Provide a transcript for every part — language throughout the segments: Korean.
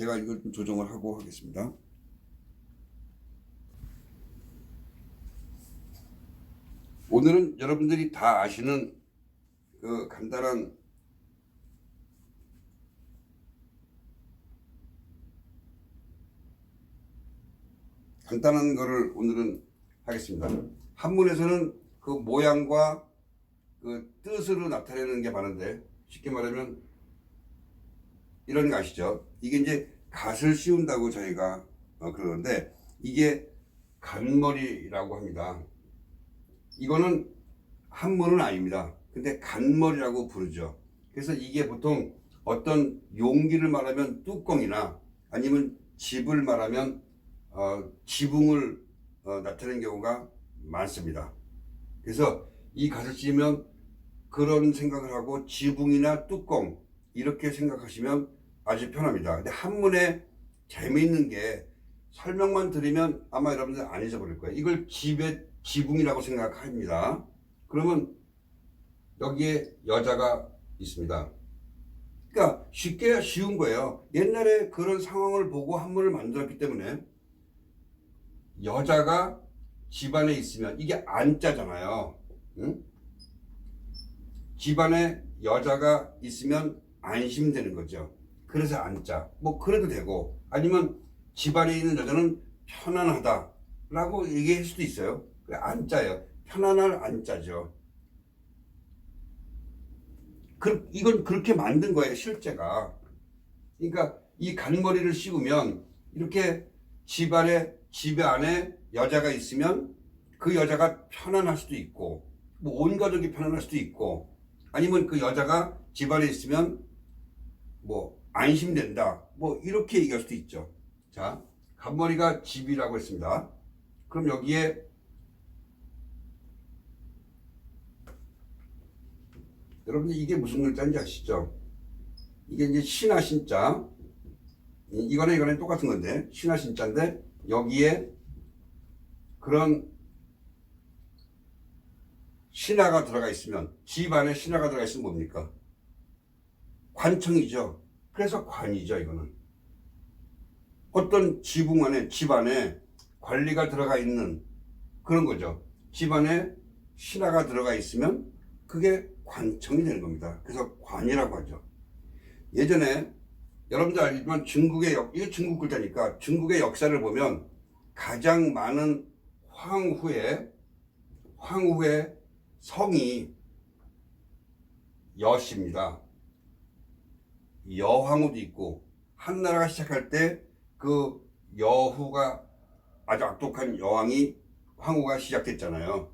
제가 이걸 좀 조정을 하고 하겠습니다. 오늘은 여러분들이 다 아시는 그 간단한 간단한 거를 오늘은 하겠습니다. 한문에서는 그 모양과 그 뜻으로 나타내는 게 많은데 쉽게 말하면 이런 거 아시죠? 이게 이제 갓을 씌운다고 저희가 어, 그러는데 이게 간머리라고 합니다. 이거는 한문은 아닙니다. 근데 간머리라고 부르죠. 그래서 이게 보통 어떤 용기를 말하면 뚜껑이나 아니면 집을 말하면 어, 지붕을 어, 나타내는 경우가 많습니다. 그래서 이 갓을 씌우면 그런 생각을 하고 지붕이나 뚜껑 이렇게 생각하시면 아주 편합니다. 근데 한문에 재미있는 게 설명만 드리면 아마 여러분들 안 잊어버릴 거예요. 이걸 집의 지붕이라고 생각합니다. 그러면 여기에 여자가 있습니다. 그러니까 쉽게 쉬운 거예요. 옛날에 그런 상황을 보고 한문을 만들었기 때문에 여자가 집안에 있으면 이게 안자잖아요. 응? 집안에 여자가 있으면 안심되는 거죠. 그래서 안자. 뭐 그래도 되고 아니면 집안에 있는 여자는 편안하다라고 얘기할 수도 있어요. 그 안자예요. 편안할 안자죠. 그, 이건 그렇게 만든 거예요, 실제가. 그러니까 이 간머리를 씌우면 이렇게 집 안에 집 안에 여자가 있으면 그 여자가 편안할 수도 있고 뭐 온 가족이 편안할 수도 있고 아니면 그 여자가 집 안에 있으면 뭐 안심된다. 뭐 이렇게 얘기할 수도 있죠. 자 간머리가 집이라고 했습니다. 그럼 여기에 여러분들 이게 무슨 글자인지 아시죠? 이게 이제 신하 신자. 이- 이거는 이거는 똑같은 건데 신하 신자인데 여기에 그런 신하가 들어가 있으면 집 안에 신하가 들어가 있으면 뭡니까? 관청이죠. 그래서 관이죠 이거는. 어떤 지붕 안에 집 안에 관리가 들어가 있는 그런 거죠. 집 안에 신하가 들어가 있으면 그게 관청이 되는 겁니다. 그래서 관이라고 하죠. 예전에 여러분들 알지만 중국의 역, 이게 중국 글자니까 중국의 역사를 보면 가장 많은 황후의 황후의 성이 여씨입니다. 여황후도 있고 한나라가 시작할 때 그 여후가 아주 악독한 여왕이 황후가 시작됐잖아요.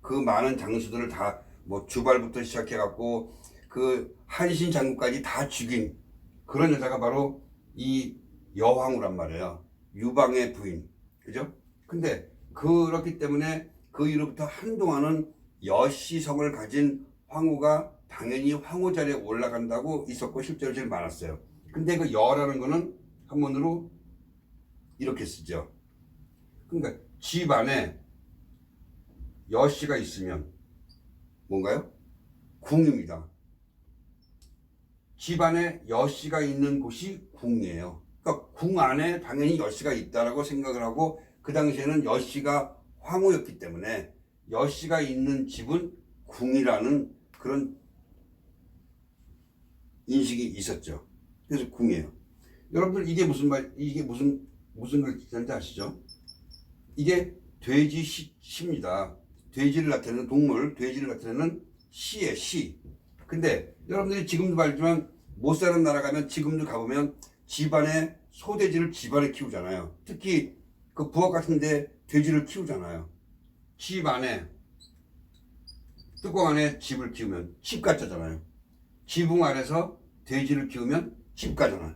그 많은 장수들을 다 뭐 주발부터 시작해갖고 그 한신 장군까지 다 죽인 그런 여자가 바로 이 여황후란 말이에요. 유방의 부인. 그죠? 근데 그렇기 때문에 그 이후로부터 한동안은 여씨성을 가진 황후가 당연히 황후 자리에 올라간다고 있었고 실제로 제일 많았어요. 근데 그 여라는 거는 한문으로 이렇게 쓰죠. 그러니까 집 안에 여씨가 있으면 뭔가요? 궁입니다. 집 안에 여씨가 있는 곳이 궁이에요. 그러니까 궁 안에 당연히 여씨가 있다라고 생각을 하고 그 당시에는 여씨가 황후였기 때문에 여씨가 있는 집은 궁이라는 그런 인식이 있었죠. 그래서 궁이에요. 여러분들 이게 무슨 말 이게 무슨 무슨 글자인지 아시죠? 이게 돼지 시, 시입니다. 돼지를 나타내는 동물, 돼지를 나타내는 시에 시. 근데 여러분들이 지금도 알지만 못 사는 나라 가면 지금도 가보면 집안에 소돼지를 집안에 키우잖아요. 특히 그 부엌 같은데 돼지를 키우잖아요. 집 안에 뚜껑 안에 집을 키우면 집 같잖아요. 지붕 아래서 돼지를 키우면 집 가잖아요.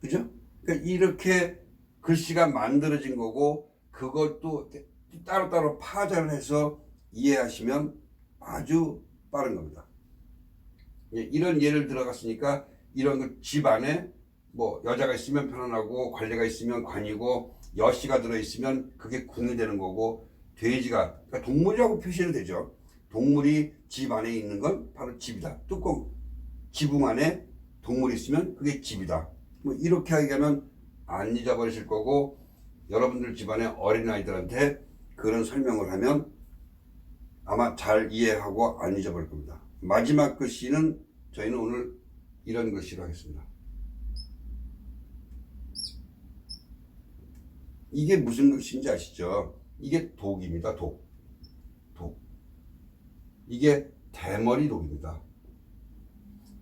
그죠? 그러니까 이렇게 글씨가 만들어진 거고 그것도 따로따로 파자를 해서 이해하시면 아주 빠른 겁니다. 예, 이런 예를 들어갔으니까 이런 집 안에 뭐 여자가 있으면 편안하고 관리가 있으면 관이고 여씨가 들어있으면 그게 궁이 되는 거고 돼지가 그러니까 동물이라고 표시는 되죠. 동물이 집 안에 있는 건 바로 집이다. 뚜껑 지붕 안에 동물이 있으면 그게 집이다. 뭐 이렇게 하기에는 안 잊어버리실 거고 여러분들 집안의 어린아이들한테 그런 설명을 하면 아마 잘 이해하고 안 잊어버릴 겁니다. 마지막 글씨는 저희는 오늘 이런 글씨로 하겠습니다. 이게 무슨 글씨인지 아시죠? 이게 독입니다. 독. 독. 이게 대머리 독입니다.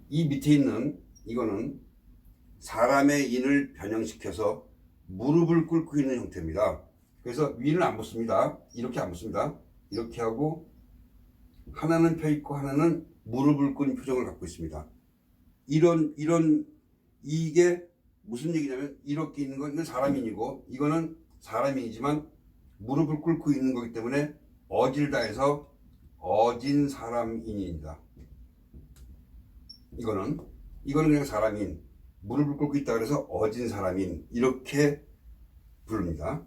이 밑에 있는 이거는 사람의 인을 변형시켜서 무릎을 꿇고 있는 형태입니다. 그래서 위는 안 붙습니다. 이렇게 안 붙습니다. 이렇게 하고 하나는 펴 있고 하나는 무릎을 꿇은 표정을 갖고 있습니다. 이런 이런 이게 무슨 얘기냐면 이렇게 있는 건 이건 사람인이고 이거는 사람이지만 무릎을 꿇고 있는 거기 때문에 어질 다해서 어진 사람인입니다. 이거는 이거는 그냥 사람인 무릎을 꿇고 있다 그래서 어진 사람인 이렇게 부릅니다.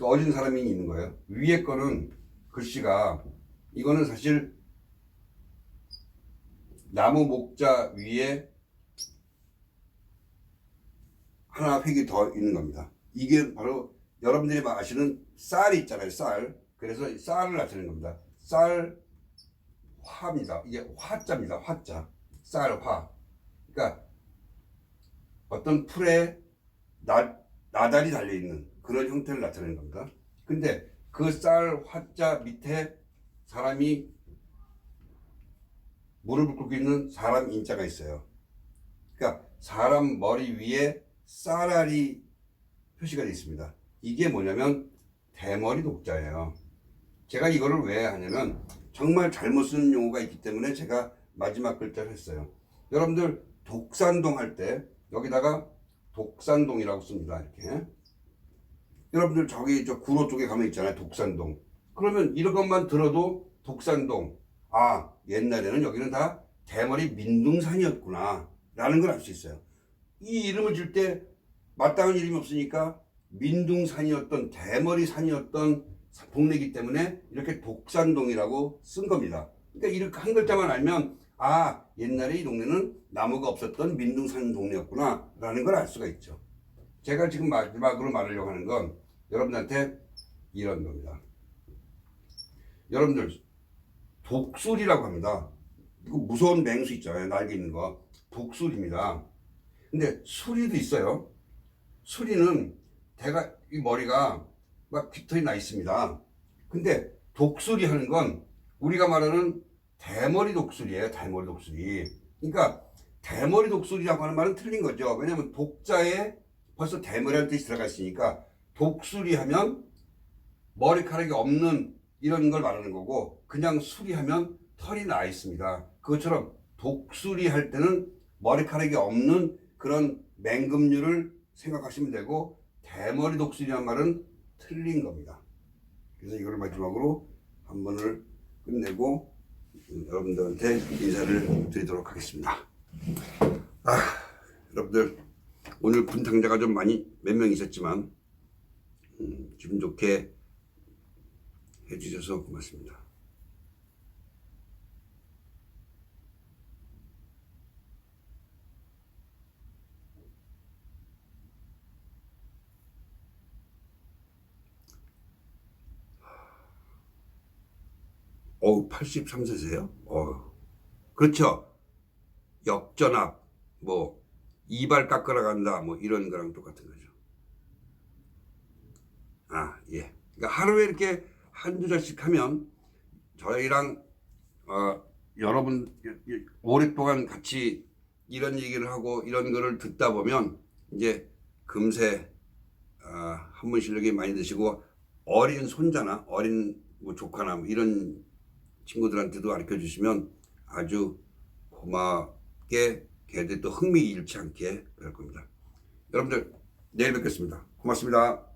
어진 사람인이 있는 거예요. 위에 거는 글씨가 이거는 사실 나무 목자 위에 하나 획이 더 있는 겁니다. 이게 바로 여러분들이 아시는 쌀이 있잖아요. 쌀. 그래서 쌀을 나타내는 겁니다. 쌀 화입니다. 이게 화자입니다. 화자. 쌀화. 그러니까 어떤 풀에 나, 나달이 달려있는 그런 형태를 나타내는 겁니다. 근데 그 쌀 화자 밑에 사람이 무릎을 꿇고 있는 사람 인자가 있어요. 그러니까 사람 머리 위에 쌀알이 표시가 되어 있습니다. 이게 뭐냐면 대머리 독자예요. 제가 이거를 왜 하냐면 정말 잘못 쓰는 용어가 있기 때문에 제가 마지막 글자를 했어요. 여러분들 독산동 할 때 여기다가 독산동이라고 씁니다. 이렇게. 여러분들 저기 저 구로 쪽에 가면 있잖아요. 독산동. 그러면 이런 것만 들어도 독산동. 아, 옛날에는 여기는 다 대머리 민둥산이었구나. 라는 걸 알 수 있어요. 이 이름을 줄 때 마땅한 이름이 없으니까 민둥산이었던 대머리 산이었던 동네이기 때문에 이렇게 독산동이라고 쓴 겁니다. 그러니까 이렇게 한 글자만 알면 아 옛날에 이 동네는 나무가 없었던 민둥산 동네였구나 라는 걸 알 수가 있죠. 제가 지금 마지막으로 말하려고 하는 건 여러분한테 이런 겁니다. 여러분들 독술이라고 합니다. 그 무서운 맹수 있잖아요. 날개 있는 거. 독술입니다. 근데 수리도 있어요. 수리는 대가 이 머리가 막 깃털이 나 있습니다. 근데 독수리 하는 건 우리가 말하는 대머리 독수리예요. 대머리 독수리. 그러니까 대머리 독수리라고 하는 말은 틀린 거죠. 왜냐하면 독자에 벌써 대머리라는 뜻이 들어가 있으니까 독수리 하면 머리카락이 없는 이런 걸 말하는 거고 그냥 수리하면 털이 나 있습니다. 그것처럼 독수리 할 때는 머리카락이 없는 그런 맹금류를 생각하시면 되고 대머리 독수리란 말은 틀린 겁니다. 그래서 이걸 마지막으로 한 번을 끝내고 여러분들한테 인사를 드리도록 하겠습니다. 아, 여러분들 오늘 분탕자가 좀 많이 몇 명 있었지만 음, 기분 좋게 해주셔서 고맙습니다. 어우, 83세세요? 어 그렇죠. 역전압, 뭐, 이발 깎으러 간다, 뭐, 이런 거랑 똑같은 거죠. 아, 예. 그러니까 하루에 이렇게 한두 잔씩 하면 저희랑, 어, 여러분, 오랫동안 같이 이런 얘기를 하고 이런 거를 듣다 보면 이제 금세, 어, 한문 실력이 많이 드시고 어린 손자나 어린 뭐 조카나 뭐 이런 친구들한테도 가르쳐 주시면 아주 고맙게 걔들 또 흥미 잃지 않게 될 겁니다. 여러분들 내일 뵙겠습니다. 고맙습니다.